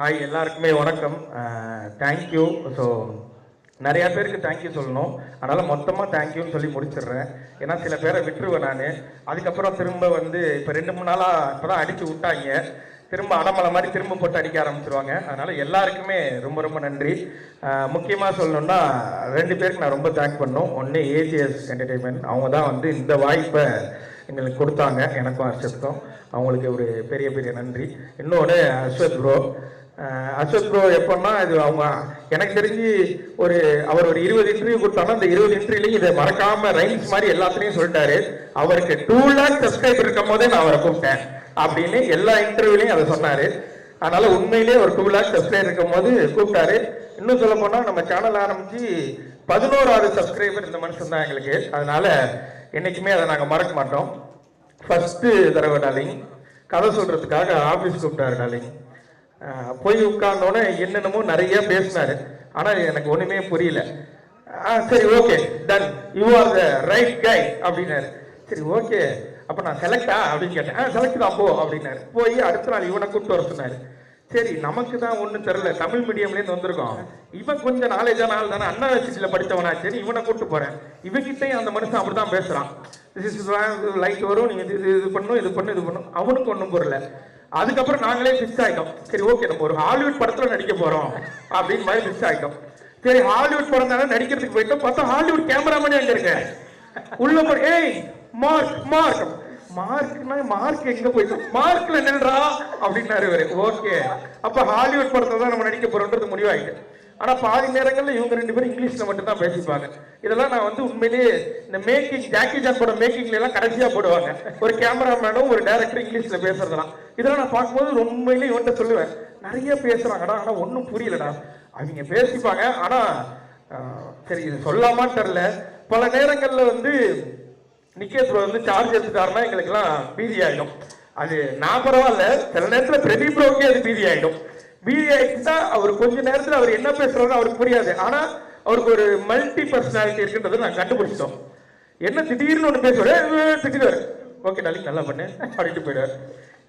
Hi எல்லாருக்குமே வணக்கம். Thank you so நிறைய பேருக்கு தேங்க்யூ சொல்லணும். அதனால் மொத்தமாக தேங்க்யூன்னு சொல்லி முடிச்சிடுறேன். ஏன்னா சில பேரை விட்டுருவேன் நான். அதுக்கப்புறம் திரும்ப வந்து இப்போ ரெண்டு மூணு நாளாக இப்போ தான் அடித்து விட்டாங்க. திரும்ப அடமலை மாதிரி திரும்ப போட்டு அடிக்க ஆரம்பிச்சிருவாங்க. அதனால் எல்லாருக்குமே ரொம்ப ரொம்ப நன்றி. முக்கியமாக சொல்லணும்னா ரெண்டு பேருக்கு நான் ரொம்ப தேங்க் பண்ணோம். ஒன்று ஏஜிஎஸ் என்டர்டெயின்மெண்ட் அவங்க தான் வந்து இந்த வாய்ப்பை எங்களுக்கு கொடுத்தாங்க. எனக்கும் ஹர்ஷத்துக்கும். அவங்களுக்கு ஒரு பெரிய பெரிய நன்றி. இன்னொன்று அஸ்வத் ப்ரோ அசோக் ப்ரோ எப்போன்னா இது அவங்க எனக்கு தெரிஞ்சு ஒரு அவர் ஒரு இருபது இன்டர்வியூ கொடுத்தாலும் அந்த இருபது இன்டர்வியூலையும் இதை மறக்காம ரைம்ஸ் மாதிரி எல்லாத்துலையும் சொல்லிட்டாரு. அவருக்கு டூ லேக் சப்ஸ்கிரைபர் இருக்கும் போதே நான் அவரை கூப்பிட்டேன். அப்படின்னு எல்லா இன்டர்வியூலையும் அதை சொன்னாரு. அதனால உண்மையிலேயே ஒரு டூ லேக் சப்ஸ்கிரைபர் இருக்கும் போது கூப்பிட்டாரு. இன்னும் சொல்ல போனா நம்ம சேனல் ஆரம்பிச்சு பதினோராவது சப்ஸ்கிரைபர் இந்த மனுஷன் தான் எங்களுக்கு. அதனால என்னைக்குமே அதை நாங்கள் மறக்க மாட்டோம். ஃபர்ஸ்ட் தடவை டாலிங் கதை சொல்றதுக்காக ஆஃபீஸ் கூப்பிட்டாரு டாலிங் போய் உட்கார்ந்தோடனே என்னென்னமோ நிறைய பேசினாரு. ஆனால் எனக்கு ஒன்றுமே புரியல. ஆ சரி okay done you are the right guy அப்படின்னாரு. சரி ஓகே அப்போ நான் செலக்டா அப்படின்னு கேட்டேன். ஆ செலக்ட் தான் போ அப்படின்னாரு. போய் அடுத்த நாள் இவனை கூப்பிட்டு வர சரி நமக்கு தான் ஒன்றும் தெரில தமிழ் மீடியம்லேருந்து வந்திருக்கோம் இவன் கொஞ்சம் நாலேஜான ஆள் தானே அண்ணா யூனிவர்சிட்டியில் படித்தவனா? சரி இவனை கூப்பிட்டு போகிறேன் இவங்கிட்டையும் அந்த மனுஷன் அப்படி தான் பேசுகிறான் லைட் வரும். நீ இது இது இது பண்ணும் இது பண்ணும் இது பண்ணும் அவனுக்கு ஒன்றும் புரியல. அதுக்கப்புறம் நாங்களே ஃபிக்ஸ் ஆகிட்டோம் சரி ஓகே நம்ம ஒரு ஹாலிவுட் படத்துல நடிக்க போறோம். அப்படின்னு மாதிரி ஃபிக்ஸ் ஆகிட்டோம் சரி ஹாலிவுட் படம் தானே நடிக்கிறதுக்கு போயிட்டோம். பார்த்தா ஹாலிவுட் கேமராமேனே அங்கே இருக்க. உள்ள போய் ஏய் மார்க் மார்க் மார்க்னா மார்க் எங்க போயிட்டோம்? மார்க்ல நின்றா அப்படின்னாரு ஓகே அப்ப ஹாலிவுட் படத்தை தான் நம்ம நடிக்க போறோம்ன்றது முடிவாயிட்டு. ஆனால் பாதி நேரங்களில் இவங்க ரெண்டு பேரும் இங்கிலீஷில் மட்டும்தான் பேசிப்பாங்க. இதெல்லாம் நான் வந்து உண்மையிலேயே இந்த மேக்கிங் ஜாக்கி ஜான் படம் மேக்கிங்ல எல்லாம் கடைசியாக போடுவாங்க. ஒரு கேமராமேனும் ஒரு டேரக்டர் இங்கிலீஷில் பேசுறதெல்லாம். இதெல்லாம் நான் பார்க்கும்போது உண்மையிலேயே இவன்ட்ட சொல்லுவேன். நிறைய பேசுகிறாங்கடா ஆனால் ஒன்றும் புரியலடா. அவங்க பேசிப்பாங்க ஆனால் சரி இது சொல்லாமான்னு தெரில பல நேரங்களில் வந்து நிக்கேஷ் ப்ரோ வந்து சார்ஜ் எடுத்துட்டாருன்னா எங்களுக்கெல்லாம் பீதி ஆகிடும் அது நான் பரவாயில்ல. சில நேரத்தில் பிரதீப் ப்ரோக்கே அது பீதி ஆகிடும் பிஏ ஆயிடுச்சுன்னா அவர் கொஞ்ச நேரத்தில் அவர் என்ன பேசுறாரு அவருக்கு புரியாது. ஆனா அவருக்கு ஒரு மல்டி பர்சனாலிட்டி இருக்குன்றதை நான் கண்டுபிடிச்சிட்டோம். என்ன திடீர்னு ஒன்று பேசுவாரு திட்டுவாரு. ஓகே நாளைக்கு நல்லா பண்ணு. அப்படின்ட்டு போயிடுவார்.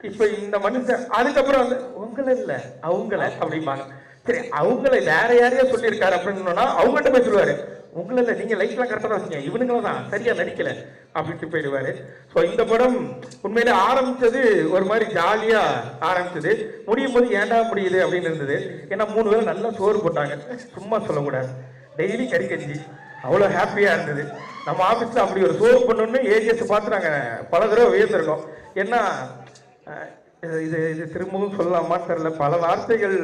இப்போ இந்த மனுஷன் அதுக்கப்புறம் வந்து உங்களை இல்லை அவங்கள அப்படிம்பாங்க. சரி அவங்கள வேற யாரையா சொல்லியிருக்காரு அப்படின்னு சொன்னா அவங்ககிட்ட போய் சொல்லுவாரு. உங்களை இல்லை நீங்கள் லைஃப்லாம் கரெக்டாக தான் வச்சீங்க. இவனுங்கள தான். சரியாக நடிக்கலை. அப்படின்ட்டு போயிடுவாரு. ஸோ இந்த படம் உண்மையிலே ஆரம்பித்தது ஒரு மாதிரி ஜாலியாக ஆரம்பித்தது முடியும் போது ஏன்டா முடியுது அப்படின்னு இருந்தது. ஏன்னா மூணு பேரும் நல்லா சோறு போட்டாங்க. சும்மா சொல்லக்கூடாது. டெய்லி கறி கஞ்சி அவ்வளோ ஹாப்பியாக இருந்தது. நம்ம ஆஃபீஸில் அப்படி ஒரு சோறு பண்ணணும்னு ஏஜிஎஸ் பார்த்து நாங்கள் பல தடவை உயர்ந்திருக்கோம். ஏன்னா இது- இது திரும்பவும் சொல்லலாமான்னு தெரில பல வார்த்தைகள்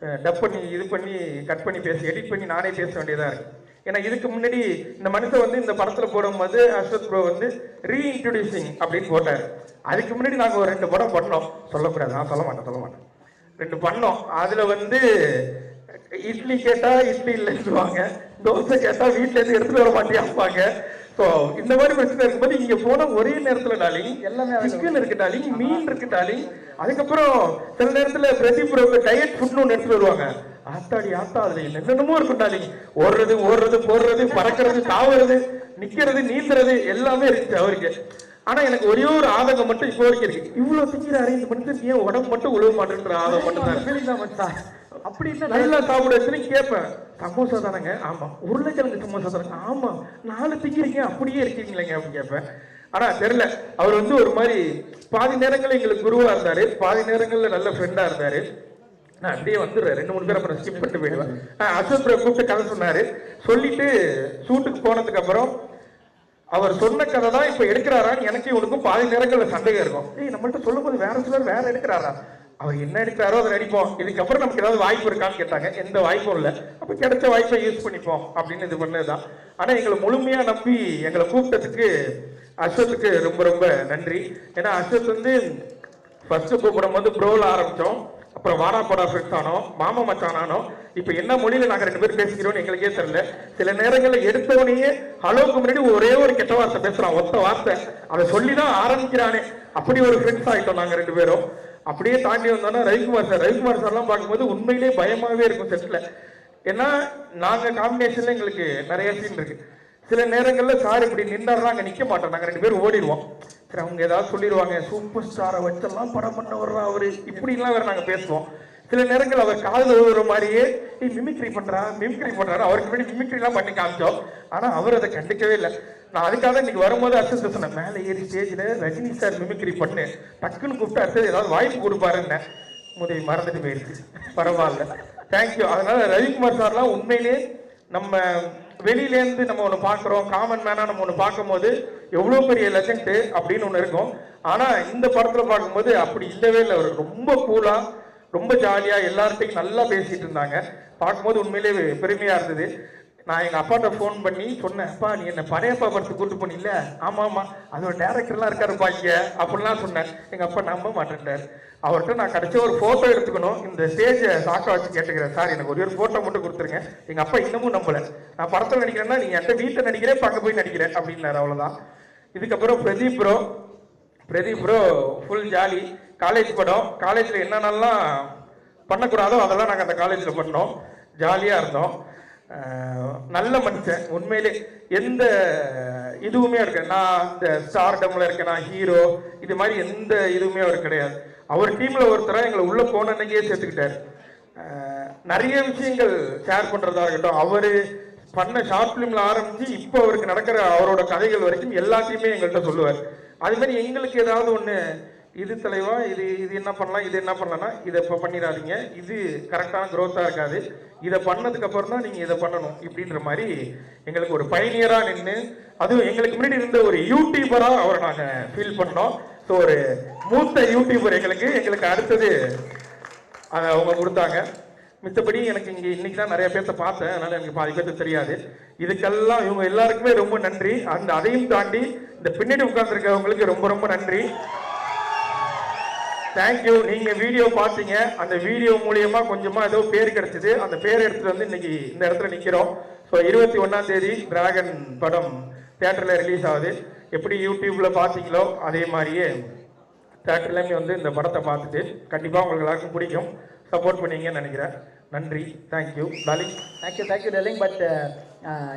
டப் பண்ணி இது பண்ணி கட் பண்ணி பேசி எடிட் பண்ணி நானே பேச வேண்டியதாக இருக்குது ஏன்னா இதுக்கு முன்னாடி இந்த மனுஷன் வந்து இந்த படத்தில் போடும்போது அஸ்வத் ப்ரோ வந்து ரீஇன்ட்ரடியூசிங் அப்படின்னு போட்டார். அதுக்கு முன்னாடி நாங்கள் ஒரு ரெண்டு படம் பண்ணோம். சொல்லக்கூடாது. நான் சொல்ல மாட்டேன் சொல்ல மாட்டேன். ரெண்டு பண்ணோம். அதில் வந்து இட்லி கேட்டா இட்லி இல்லைன்னு சொல்லுவாங்க தோசை கேட்டா வீட்ல இருந்து எடுத்துட்டு வர மாட்டேன்பாங்க ஸோ இந்த மாதிரி பிரச்சனை இருக்கும்போது இங்க போன ஒரே நேரத்துல டாலிங் எல்லாமே சிக்கன் இருக்கு டாலிங் மீன் இருக்கு டாலிங் அதுக்கப்புறம் சில நேரத்துல பிரதிபுரம் டயட் ஃபுட்னு ஒன்று எடுத்துட்டு வருவாங்க. ஆத்தாடி ஆத்தா அதுல என்னென்னமோ இருக்கும் டாலிங் ஓடுறது ஓடுறது போடுறது பறக்கிறது தாவுறது நிக்கிறது நீந்துறது எல்லாமே இருக்கு அவருக்கு. ஆனா எனக்கு ஒரே ஒரு ஆதங்கம் மட்டும் இப்போ வரைக்கும் இருக்கு. இவ்வளவு திங்கிறாரு இந்த மனுஷன் ஏன் உடம்பு மட்டும் உழவு மாட்டேன்ற ஆதங்கம் மட்டும் தான். அப்படி இல்லை நல்லா சாப்பிட வச்சுன்னு கேட்பேன். சமோசா தானேங்க? ஆமா. உருளைக்கிழங்கு சமோசா தானேங்க? ஆமா. நாலு திங்கிறீங்க அப்படியே இருக்கீங்களேங்க அப்படின்னு கேட்பேன். ஆனா தெரியல. அவர் வந்து ஒரு மாதிரி பாதி நேரங்கள்ல எங்களுக்கு குருவா இருந்தாரு. பாதி நேரங்கள்ல நல்ல ஃப்ரெண்டா இருந்தாரு. நான் அப்படியே வந்துடுறேன். ரெண்டு மூணு பேர் அப்புறம் ஸ்கிப் பண்ணிட்டு போயிடுவேன். அசோக் கூப்பிட்டு கதை சொன்னாரு. சொல்லிட்டு ஷூட்டுக்கு போனதுக்கு அப்புறம் அவர் சொன்ன கதை தான் இப்ப எடுக்கிறாரான்னு எனக்கு இவனுக்கும் பாதி நேரங்கள்ல சந்தேகம் இருக்கும். ஏய் நம்மள்ட்ட சொல்லும்போது வேற சிலர் வேற எடுக்கிறாரா? அவர் என்ன எடுக்கிறாரோ அதை நடிப்போம். இதுக்கப்புறம் நமக்கு ஏதாவது வாய்ப்பு இருக்கான்னு கேட்டாங்க. எந்த வாய்ப்பும் இல்லை. அப்போ கிடைச்ச வாய்ப்பை யூஸ் பண்ணிப்போம் அப்படின்னு இது பண்ணதுதான். ஆனா எங்களை முழுமையா நம்பி எங்களை கூப்பிட்டதுக்கு அஸ்வத்துக்கு ரொம்ப ரொம்ப நன்றி. ஏன்னா அஸ்வத் வந்து ஃபர்ஸ்ட் கூப்பிடும் வந்து ப்ரோவில் ஆரம்பித்தோம் அப்புறம் வாடா போடா ஃப்ரெண்ட்ஸானோ மாமா மச்சான் இப்போ என்ன மொழியில நாங்கள் ரெண்டு பேரும் பேசுகிறோம்னு எங்களுக்கே தெரியல. சில நேரங்களில் எடுத்தவனையே ஹலோக்கு முன்னாடி ஒரே ஒரு கெட்ட வார்த்தை பேசுறான். ஒத்த வார்த்தை. அதை சொல்லி தான் ஆரம்பிக்கிறானே. அப்படி ஒரு ஃப்ரெண்ட்ஸ் ஆகிட்டோம் நாங்கள் ரெண்டு பேரும். அப்படியே தாண்டி வந்தோம்னா ரவிக்குமார் சார். ரவிக்குமார் சார்லாம் பார்க்கும்போது உண்மையிலேயே பயமாகவே இருக்கும் செட்டில் ஏன்னா நாங்கள் காம்பினேஷனில் எங்களுக்கு நிறைய சீன் இருக்கு. சில நேரங்களில் சார் இப்படி நின்றாருன்னா அங்கே நிற்க மாட்டோம் நாங்கள் ரெண்டு பேரும் ஓடிடுவோம். சரி அவங்க ஏதாவது சொல்லிடுவாங்க. சூப்பர் ஸ்டாரை வச்செல்லாம் படம் பண்ண வர்றா அவர்? இப்படிலாம் வேறு நாங்கள் பேசுவோம். சில நேரங்கள் அவர் காதில் விழுற மாதிரியே நீ மிமிக்ரி பண்றா மிமிக்ரி பண்றாரு அவருக்கு முன்னாடி மிமிக்ரிலாம் பண்ணி காமிச்சோம். ஆனா அவர் அதை கண்டுக்கவே இல்லை. நான் அதுக்காக இன்னைக்கு வரும்போது அர்த்தம் சொன்னேன் மேலே ஏறி ஸ்டேஜில் ரஜினி சார் மிமிக்ரி பண்ணு. டக்குன்னு கூப்பிட்டு அடுத்தது ஏதாவது வாய்ப்பு கொடுப்பாருன்னு. முதவி மறந்துட்டு போயிடுச்சு பரவாயில்ல. தேங்க்யூ அதனால ரவிக்குமார் சார்லாம் உண்மையிலே நம்ம வெளியிலேருந்து நம்ம ஒன்று பார்க்குறோம். காமன் மேனாக நம்ம ஒன்று பார்க்கும்போது எவ்வளோ பெரிய லெஜண்ட்டு அப்படின்னு ஒன்று இருக்கும். ஆனால் இந்த படத்தில் பார்க்கும்போது அப்படி இல்லவே இல்லை. அவர் ரொம்ப கூலாக ரொம்ப ஜாலியாக எல்லார்ட்டையும் நல்லா பேசிட்டு இருந்தாங்க. பார்க்கும்போது உண்மையிலே பெருமையாக இருந்தது. நான் எங்கள் அப்பாட்ட ஃபோன் பண்ணி சொன்னேன் அப்பா நீ என்ன படையப்பா படத்துக்கு கூட்டு பண்ணில ஆமாம் ஆமாம் அதோட டேரக்டர்லாம் இருக்காருப்பா இங்கே அப்படிலாம் சொன்னேன். எங்கள் அப்பா நம்ப மாட்டேன்ட்டார். அவர்கிட்ட நான் கடைசி ஒரு ஃபோட்டோ எடுத்துக்கணும். இந்த ஸ்டேஜை சாக்கா வச்சு கேட்டுக்கிறேன். சார் எனக்கு ஒரே ஒரு ஃபோட்டோ மட்டும் கொடுத்துருங்க. எங்கள் அப்பா இன்னமும் நம்பலை. நான் படத்தில் நடிக்கிறேன்னா நீங்கள் என்கிட்ட வீட்டில் நடிக்கிறேன் பார்க்க போய் நடிக்கிறேன். அப்படின்னாரு. அவ்வளோதான் இதுக்கப்புறம் Pradeep bro Pradeep bro full jolly college படம் காலேஜில் என்னென்னலாம் பண்ணக்கூடாதோ அதெல்லாம் நாங்கள் அந்த காலேஜில் பண்ணோம். ஜாலியாக இருந்தோம். நல்ல மனுஷன். உண்மையிலே எந்த இதுவுமே இருக்கு நான் இந்த ஸ்டார்டம்ல இருக்கேன் நான் ஹீரோ இது மாதிரி எந்த இதுவுமே அவர் கிடையாது. அவர் டீம்ல ஒருத்தராக எங்களை உள்ள போன அன்னைக்கே சேர்த்துக்கிட்டாரு. நிறைய விஷயங்கள் ஷேர் பண்றதா இருக்கட்டும். அவரு பண்ண ஷார்ட் ஃபிலிம்ல ஆரம்பிச்சு இப்போ அவருக்கு நடக்கிற அவரோட கதைகள் வரைக்கும் எல்லாத்தையுமே எங்கள்கிட்ட சொல்லுவார். அது மாதிரி எங்களுக்கு ஏதாவது ஒன்று இது தலைவா இது இது என்ன பண்ணலாம் இது என்ன பண்ணலாம்னா இதை இப்போ பண்ணிடாதீங்க. இது கரெக்டான க்ரோத்தாக இருக்காது. இதை பண்ணதுக்கு அப்புறம் தான் நீங்கள் இதை பண்ணணும் இப்படின்ற மாதிரி எங்களுக்கு ஒரு பயனியராக நின்று அதுவும் எங்களுக்கு முன்னாடி இருந்த ஒரு யூடியூபராக அவரை நாங்கள் ஃபீல் பண்ணோம். ஸோ ஒரு மூத்த யூடியூபர் எங்களுக்கு எங்களுக்கு அடுத்தது அதை அவங்க கொடுத்தாங்க. மித்தபடி எனக்கு இங்கே இன்னைக்கு தான் நிறைய பேர்த்த பார்த்தேன். அதனால் எனக்கு பாதி பேர்த்து தெரியாது. இதுக்கெல்லாம் இவங்க எல்லாருக்குமே ரொம்ப நன்றி. அந்த அதையும் தாண்டி இந்த பின்னாடி உட்கார்ந்துருக்கவங்களுக்கு ரொம்ப ரொம்ப நன்றி. தேங்க்யூ நீங்க வீடியோ பார்த்தீங்க. அந்த வீடியோ மூலியமா கொஞ்சமா ஏதோ பேர் கிடைச்சது. அந்த பேர் எடுத்துட்டு வந்து இன்னைக்கு இந்த இடத்துல நிக்கிறோம். ஸோ இருபத்தி ஒன்னாம் தேதி டிராகன் படம் தேட்டர்ல ரிலீஸ் ஆகுது. எப்படி யூடியூப்ல பார்த்தீங்களோ அதே மாதிரியே தேட்டர்லேயுமே வந்து இந்த படத்தை பார்த்துட்டு கண்டிப்பாக உங்களுக்கு எல்லாருக்கும் பிடிக்கும். சப்போர்ட் பண்ணுவீங்கன்னு நினைக்கிறேன். நன்றி. Thank you darling thank you thank you darling but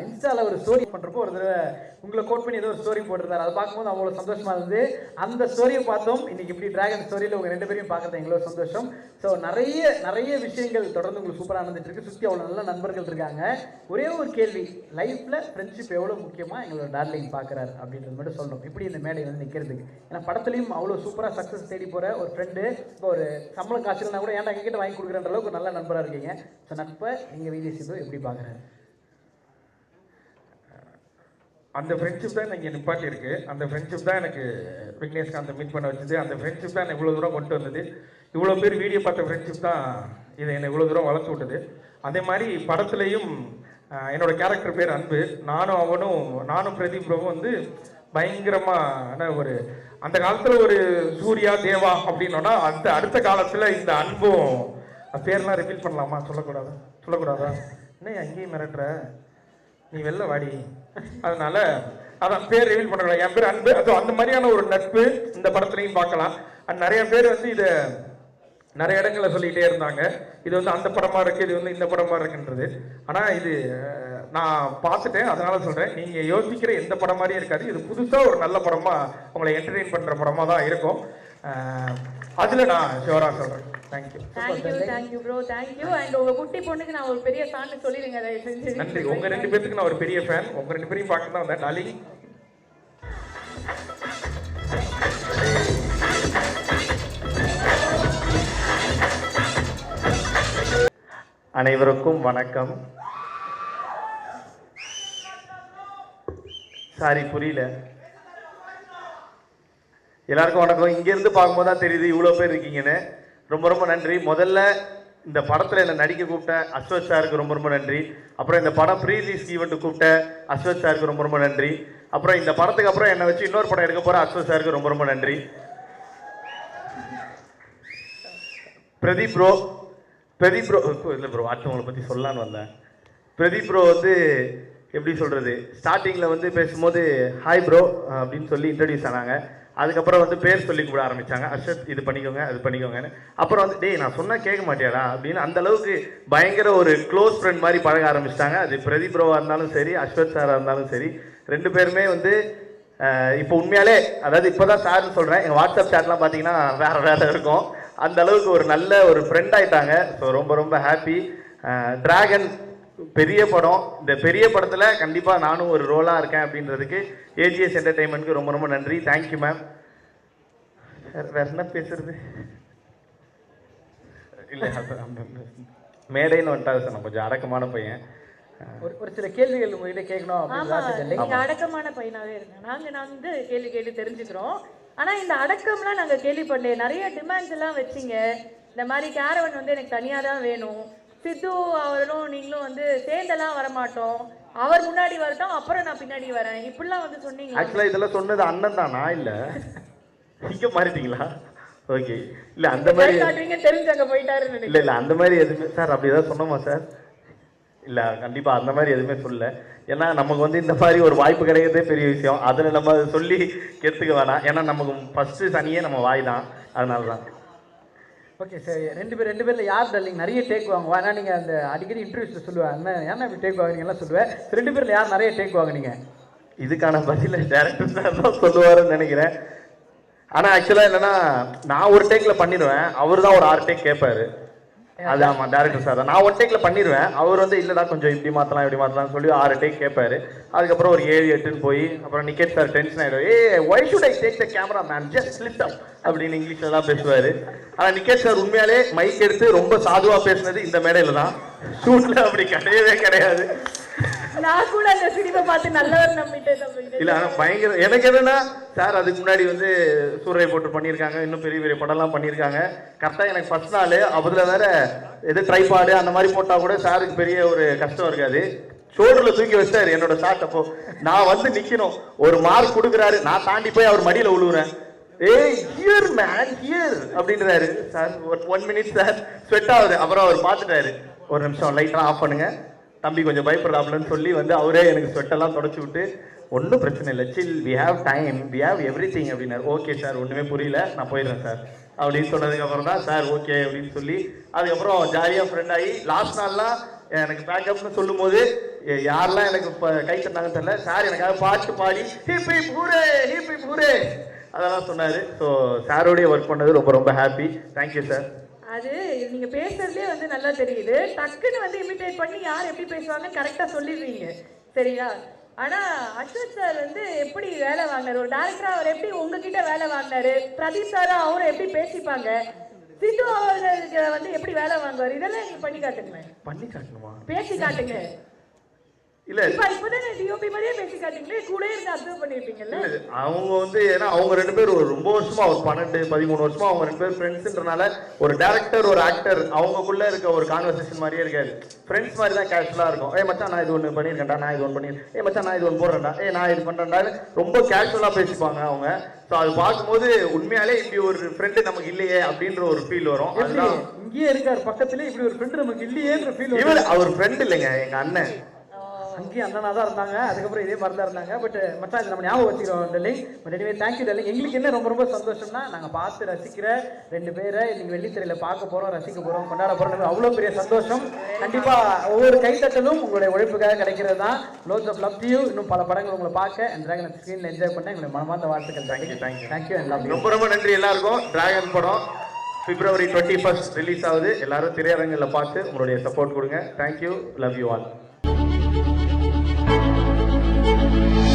இன்ஸ்டாவில் ஒரு ஸ்டோரி பண்ணுறப்போ ஒரு தடவை உங்களை கோட் பண்ணி ஏதோ ஒரு ஸ்டோரி போட்டிருந்தாரு. அதை பார்க்கும்போது அவ்வளோ சந்தோஷமாக இருந்து அந்த ஸ்டோரியை பார்த்தோம். இன்றைக்கி இப்படி ட்ராகன் ஸ்டோரியில் உங்கள் ரெண்டு பேரையும் பார்க்கறது எங்களோ சந்தோஷம். ஸோ நிறைய நிறைய விஷயங்கள் தொடர்ந்து உங்களுக்கு சூப்பராக நடந்துட்டுருக்கு சுற்றி அவ்வளோ நல்ல நண்பர்கள் இருக்காங்க. ஒரே ஒரு கேள்வி லைஃப்பில் ஃப்ரெண்ட்ஷிப் எவ்வளோ முக்கியமாக எங்களோட டார்லிங் பார்க்குறாரு அப்படின்றது மட்டும் சொல்லணும். இப்படி இந்த மேடை வந்து நிற்கிறதுக்கு ஏன்னா படத்துலையும் அவ்வளோ சூப்பராக சக்ஸஸ் தேடி போகிற ஒரு ஃப்ரெண்டு இப்போ ஒரு சம்பளம் காய்ச்சல்னா கூட ஏன்டா எங்கிட்ட வாங்கி கொடுக்குறன்ற அளவுக்கு நல்ல நண்பராக இருக்கீங்க. ஸோ நட்பை எங்கள் விஜய் சிந்து எப்படி பார்க்குறாரு? அந்த ஃப்ரெண்ட்ஷிப் தான் எனக்கு நிப்பாட்டி இருக்கு. அந்த ஃப்ரெண்ட்ஷிப் தான் எனக்கு விக்னேஷ்காந்தை மீட் பண்ண வச்சது. அந்த ஃப்ரெண்ட்ஷிப் தான் என்னை இவ்வளோ தூரம் கொண்டு வந்தது. இவ்வளோ பேர் வீடியோ பார்த்த ஃப்ரெண்ட்ஷிப் தான் இதை என்னை இவ்வளோ தூரம் வளர்த்து விட்டது. அதே மாதிரி படத்துலையும் என்னோட கேரக்டர் பேர் அன்பு. நானும் அவனும் நானும் பிரதீப் பிரபு வந்து பயங்கரமான ஒரு அந்த காலத்தில் ஒரு சூர்யா தேவா அப்படின்னோன்னா அந்த அடுத்த காலத்தில் இந்த அன்பும் பேர்லாம் ரிப்பீட் பண்ணலாமா? சொல்லக்கூடாதா? சொல்லக்கூடாதா? என்ன அங்கேயும் மிரட்டுற? நீ வெளில வாடி. அதனால அதான் பேர் ரிவீல் பண்ணக்கூடாது என் பேர் அன்பு. அது அந்த மாதிரியான ஒரு நட்பு இந்த படத்துலையும் பார்க்கலாம். அண்ட் நிறைய பேர் வந்து இதை நிறைய இடங்களில் சொல்லிக்கிட்டே இருந்தாங்க. இது வந்து அந்த படமாக இருக்கு இது வந்து இந்த படமாக இருக்குன்றது. ஆனால் இது நான் பார்த்துட்டேன். அதனால சொல்கிறேன் நீங்கள் யோசிக்கிற எந்த படம் மாதிரியும் இருக்காது. இது புதுசாக ஒரு நல்ல படமாக உங்களை என்டர்டெயின் பண்ணுற படமாக தான் இருக்கும். அதில் நான் ஷிவரா சொல்கிறேன் thank you thank you thank you bro thank you and உங்க குட்டி பொண்ணுக்கு நான் ஒரு பெரிய ஃபேன் சொல்லிடுங்க தயவு செஞ்சு நன்றி. உங்க ரெண்டு பேத்துக்கு நான் ஒரு பெரிய ஃபேன் உங்க ரெண்டு பேரையும் பார்க்க தான் வந்தேன். டாலி அனைவருக்கும் வணக்கம். சாரி புரியல. எல்லாருக்கும் வணக்கம். இங்கேருந்து பார்க்கும்போது தான் தெரியுது இவ்வளோ பேர் இருக்கீங்கன்னு. ரொம்ப ரொம்ப நன்றி. முதல்ல இந்த படத்தில் என்னை நடிக்க கூப்பிட்ட அஸ்வத் சாருக்கு ரொம்ப ரொம்ப நன்றி. அப்புறம் இந்த படம் ப்ரீ ரிலீஸ் ஈவெண்ட்டு கூப்பிட்ட அஸ்வத் சாருக்கு ரொம்ப ரொம்ப நன்றி. அப்புறம் இந்த படத்துக்கு அப்புறம் என்னை வச்சு இன்னொரு படம் எடுக்க போகிற அஸ்வத் சாருக்கு ரொம்ப ரொம்ப நன்றி. பிரதீப் ப்ரோ பிரதீப் ப்ரோ இல்லை ப்ரோ அடுத்தவங்களை பற்றி சொல்லலான்னு வந்தேன். பிரதீப் ப்ரோ வந்து எப்படி சொல்கிறது ஸ்டார்டிங்கில் வந்து பேசும்போது ஹாய் ப்ரோ அப்படின்னு சொல்லி இன்ட்ரடியூஸ் ஆனாங்க. அதுக்கப்புறம் வந்து பேர் சொல்லி கூட ஆரம்பிச்சாங்க. அர்ஷத் இது பண்ணிக்கோங்க அது பண்ணிக்கோங்கன்னு. அப்புறம் வந்து டேய் நான் சொன்னால் கேட்க மாட்டியாடா? அப்படின்னு அந்த அளவுக்கு பயங்கர ஒரு க்ளோஸ் ஃப்ரெண்ட் மாதிரி பழக ஆரம்பிச்சிட்டாங்க. அது பிரதீப் ரோவாக இருந்தாலும் சரி அஸ்வத் சாராக இருந்தாலும் சரி ரெண்டு பேருமே வந்து இப்போ உண்மையாலே அதாவது இப்போ தான் சார்னு சொல்கிறேன் எங்கள் வாட்ஸ்அப் சாட்லாம் பார்த்தீங்கன்னா வேறு வேறு இருக்கும். அந்த அளவுக்கு ஒரு நல்ல ஒரு ஃப்ரெண்ட் ஆயிட்டாங்க. ஸோ ரொம்ப ரொம்ப ஹாப்பி டிராகன் பெரிய படம். இந்த பெரிய படத்தில் கண்டிப்பாக நானும் ஒரு ரோலாக இருக்கேன் அப்படின்றதுக்கு ஏஜிஎஸ் என்டர்டைன்மெண்ட்க்கு ரொம்ப ரொம்ப நன்றி. தேங்க்யூ மேம் வேற என்ன பேசுறது? இல்லை மேடைன்னு வந்துட்டாரு சார் நான் கொஞ்சம் அடக்கமான பையன். ஒரு ஒரு சில கேள்விகள் உங்ககிட்ட கேட்கணும் அப்படின்னு ஆமா. ஆசை டார்லிங் நீங்க அடக்கமான பையனாவே இருங்க. நாங்க நான் வந்து கேள்வி கேட்டு தெரிஞ்சுக்கிறோம். ஆனா இந்த அடக்கம்லாம் நாங்க கேள்விப்படலையே. நிறைய டிமாண்ட்ஸ் எல்லாம் வச்சீங்க. இந்த மாதிரி கேரவன் வந்து எனக்கு தனியா தான் வேணும். சித்து அவரும் நீங்களும் வந்து சேர்ந்தெல்லாம் வரமாட்டோம். அவர் முன்னாடி வரட்டும் அப்புறம் நான் பின்னாடி வரேன். இப்படிலாம் வந்து சொன்னீங்க ஆக்சுவலாக இதெல்லாம் சொன்னது அண்ணன் தானா இல்லை. இங்கே மாறிட்டீங்களா? ஓகே இல்லை அந்த மாதிரி காட்டுவீங்க தெரிஞ்சு அங்க போயிட்டாருன்னு நினைக்கிறேன். இல்லை இல்லை அந்த மாதிரி எதுவுமே சார் அப்படி ஏதாவது சொன்னோமா சார்? இல்லை கண்டிப்பாக அந்த மாதிரி எதுவுமே சொல்லல. ஏன்னா நமக்கு வந்து இந்த மாதிரி ஒரு வாய்ப்பு கிடைக்கிறதே பெரிய விஷயம். அதில் நம்ம சொல்லி கெடுத்துக்க வேணாம். ஏன்னா நமக்கு ஃபஸ்ட்டு சனியே நம்ம வாய் தான். அதனால தான் ஓகே சரி. ரெண்டு பேர் ரெண்டு பேரில் யார் டல்லிங் நிறைய டேக் வாங்குவா ஆனால் நீங்கள் அந்த அடிக்கடி இன்டர்வியூஸில் சொல்லுவேன். அண்ணன் ஏன்னா இப்படி டேக் வாங்குறீங்கலாம் சொல்லுவேன். ரெண்டு பேரில் யார் நிறைய டேக் வாங்குனீங்க இதுக்கான பதில் டேரக்டர் சார் தான் சொல்லுவாருன்னு நினைக்கிறேன். ஆனால் ஆக்சுவலாக என்னென்னா நான் ஒரு டேக்கில் பண்ணிடுவேன். அவர் தான் ஒரு ஆறு டேக் கேட்பாரு அது ஆமாம் டேரக்டர் சார் நான் ஒன் டேக்கில் பண்ணிடுவேன் அவர் வந்து இல்லைடா கொஞ்சம் இப்படி மாற்றலாம் இப்படி மாத்தலாம் சொல்லி ஆறு டேக் கேட்பாரு. அதுக்கப்புறம் ஒரு ஏழு எட்டுன்னு போய் அப்புறம் நிக்கெட் சார் டென்ஷன் ஆகிடும் hey why should I take the camera man just slip up அப்படின்னு இங்கிலீஷ்ல தான் பேசுவார். ஆனால் நிக்கெட் சார் உண்மையாலே மைக் எடுத்து ரொம்ப சாதுவாக பேசுனது இந்த மேடையில் தான். ஷூட்ல அப்படி கிடையவே கிடையாது. நான் கூட அந்த சினிமா பார்த்து நல்லவர் நம்பிட்டேன் நம்பிட்டேன் இல்ல ஆனா பயங்கர எனக்கு என்னன்னா சார் அதுக்கு முன்னாடி வந்து சூரிய போட்டு பண்ணியிருக்காங்க இன்னும் பெரிய பெரிய படம்லாம் பண்ணியிருக்காங்க. கரெக்டாக எனக்கு ஃபர்ஸ்ட் நாள் அதுல வேற எது ட்ரைபாடு அந்த மாதிரி போட்டா கூட சாருக்கு பெரிய ஒரு கஷ்டம் இருக்காது. ஷோல்டர்ல தூக்கி வச்சாரு என்னோட ஷாட் அப்போ நான் வந்து நிக்கணும். ஒரு மார்க் கொடுக்குறாரு நான் தாண்டி போய் அவர் மடியில விழுவுறேன் ஏய் ஹியர் மேன் ஹியர் அப்படின்றாரு. Sir one minute sir. Sweat ஆகுது. அப்புறம் அவர் பார்த்துட்டாரு. ஒரு நிமிஷம் லைட்லாம் ஆஃப் பண்ணுங்க. தம்பி கொஞ்சம் பயப்படாமலன்னு சொல்லி வந்து அவரே எனக்கு ஸ்வெட்டெல்லாம் தொடச்சி விட்டு ஒன்றும் பிரச்சனை இல்லை chill we have time we have everything அப்படின்னாரு. ஓகே சார் ஒன்றுமே புரியல நான் போயிடுறேன் சார் அப்படின்னு சொன்னதுக்கப்புறம் தான் சார் ஓகே அப்படின்னு சொல்லி அதுக்கப்புறம் ஜாலியாக ஃப்ரெண்ட் ஆகி லாஸ்ட் நாள்லாம் எனக்கு பேக்கப்னு சொல்லும்போது போது யாரெல்லாம் எனக்கு இப்போ கை தட்டாங்கன்னு தெரியல சார் எனக்காக பாட்டு பாடி ஹிப் பூரே ஹூரே பூரே அதெல்லாம் சொன்னார். ஸோ சாரோடைய ஒர்க் பண்ணது ரொம்ப ரொம்ப ஹாப்பி தேங்க்யூ சார் அது நீங்க பேசுறதுலயே வந்து நல்லா தெரியுது. டக்குன்னு வந்து இமிட்டேட் பண்ணி யார் எப்படி பேசுவாங்க கரெக்டா சொல்லிடுவீங்க சரியா? ஆனா அஸ்வத் சார் வந்து எப்படி வேலை வாங்கினாரு? ஒரு டேரக்டரா அவர் எப்படி உங்ககிட்ட வேலை வாங்கினாரு? பிரதீப் சாரும் அவரும் எப்படி பேசிப்பாங்க? சித்து அவர்களுக்கு வந்து எப்படி வேலை வாங்குவார்? இதெல்லாம் பண்ணி காட்டுங்களேன். பண்ணி காட்டணுமா? பேசி காட்டுங்க. இல்லை. அவங்க வந்து ஏன்னா அவங்க ரெண்டு பேரும் ஒரு ரொம்ப வருஷமா ஒரு பன்னெண்டு பதிமூணு வருஷமா அவங்க ரெண்டு பேரும் ஃப்ரெண்ட்ஸ்ன்றனால ஒரு டேரக்டர் ஒரு ஆக்டர் அவங்கக்குள்ள இருக்க ஒரு கான்வர்சேஷன் மாதிரியே இருக்காது. ஃப்ரெண்ட்ஸ் மாதிரி தான் கேஷுவலா இருக்கும். ஏ மச்சான் நான் இது ஒன்று பண்ணியிருக்கேன்டா நான் இது ஒன்று பண்ணி ஏ மச்சான் நான் இது ஒன்று போடுறேன்டா. ஏ நான் இது பண்றேன்டா ரொம்ப கேஷுவலா பேசிப்பாங்க அவங்க. ஸோ அது பார்க்கும்போது உண்மையாலே இப்படி ஒரு ஃப்ரெண்டு நமக்கு இல்லையே அப்படின்ற ஒரு ஃபீல் வரும். அதுதான். இங்கேயே இருக்கார் பக்கத்துல இப்படி ஒரு ஃப்ரெண்ட் நமக்கு இல்லையேன்ற ஃபீல் இவர் அவர் ஃப்ரெண்ட் இல்லைங்க எங்க அண்ணன். அங்கேயும் அண்ணனா தான் இருந்தாங்க. அதுக்கப்புறம் இதே மாதிரி தான் இருந்தாங்க. பட் மச்சான் இதை நம்ம ஞாபகம் வச்சுக்கிறோம் darling but anyway thank you darling எங்களுக்கு என்ன ரொம்ப ரொம்ப சந்தோஷம்னா நாங்கள் பார்த்து ரசிக்கிற ரெண்டு பேரை இன்னைக்கு வெள்ளித்திரையில் பார்க்க போகிறோம் ரசிக்க போகிறோம் கொண்டாட போகிறோம் அவ்வளோ பெரிய சந்தோஷம். கண்டிப்பாக ஒவ்வொரு கைத்தட்டலும் உங்களுடைய உழைப்புக்காக கிடைக்கிறது தான். லோட்ஸ் ஆஃப் லவ் யூ இன்னும் பல படங்கள் உங்களை பார்க்க அண்ட் டிராகன் ஸ்க்ரீனில் என்ஜாய் பண்ண எங்களுடைய மனமார்ந்த வாழ்த்துக்கள் thank you. Thank you and love ரொம்ப ரொம்ப நன்றி எல்லாருக்கும். டிராகன் படம் பிப்ரவரி டுவெண்ட்டி ஃபர்ஸ்ட் ரிலீஸ் ஆகுது. எல்லாரும் திரையரங்கில் பார்த்து உங்களுடைய சப்போர்ட் கொடுங்க. Thank you love you all Thank you.